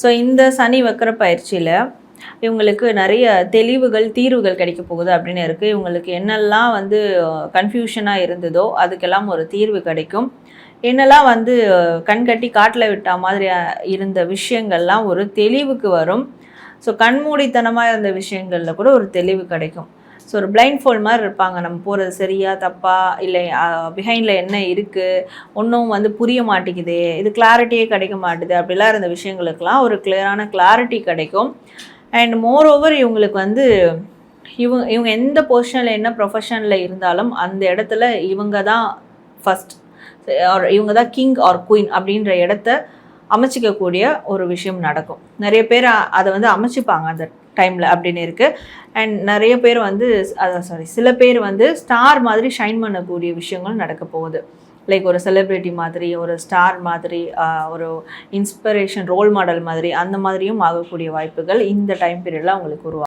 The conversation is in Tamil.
ஸோ இந்த சனி வக்கர பயிற்சியில் இவங்களுக்கு நிறைய தெளிவுகள் தீர்வுகள் கிடைக்க போகுது அப்படின்னு இருக்குது இவங்களுக்கு என்னெல்லாம் வந்து கன்ஃபியூஷனாக இருந்ததோ அதுக்கெல்லாம் ஒரு தீர்வு கிடைக்கும். என்னெல்லாம் வந்து கண்கட்டி காட்டில் விட்ட மாதிரி இருந்த விஷயங்கள்லாம் ஒரு தெளிவுக்கு வரும். ஸோ கண்மூடித்தனமாக இருந்த விஷயங்களில் கூட ஒரு தெளிவு கிடைக்கும். ஸோ ஒரு பிளைண்ட் ஃபோல் மாதிரி இருப்பாங்க. நம்ம போகிறது சரியா தப்பா இல்லை பிஹைண்டில் என்ன இருக்குது ஒன்றும் வந்து புரிய மாட்டேங்குதே இது கிளாரிட்டியே கிடைக்க மாட்டுது அப்படிலாம் இருந்த விஷயங்களுக்கெல்லாம் ஒரு கிளியரான கிளாரிட்டி கிடைக்கும். அண்ட் மோர் ஓவர் இவங்களுக்கு வந்து இவங்க இவங்க எந்த பொசிஷனில் என்ன ப்ரொஃபஷனில் இருந்தாலும் அந்த இடத்துல இவங்க தான் ஃபஸ்ட் இவங்க தான் கிங் ஆர் குயின் அப்படின்ற இடத்த அமைச்சிக்கக்கூடிய ஒரு விஷயம் நடக்கும். நிறைய பேர் அதை வந்து அமைச்சிப்பாங்க அந்த டைமில் அப்படின்னு இருக்குது அண்ட் நிறைய பேர் வந்து அதான் சாரி சில பேர் வந்து ஸ்டார் மாதிரி ஷைன் பண்ணக்கூடிய விஷயங்கள் நடக்க போகுது. லைக் ஒரு செலிப்ரிட்டி மாதிரி ஒரு ஸ்டார் மாதிரி ஒரு இன்ஸ்பிரேஷன் ரோல் மாடல் மாதிரி அந்த மாதிரியும் ஆகக்கூடிய வாய்ப்புகள் இந்த டைம் பீரியடில் அவங்களுக்கு உருவாகும்.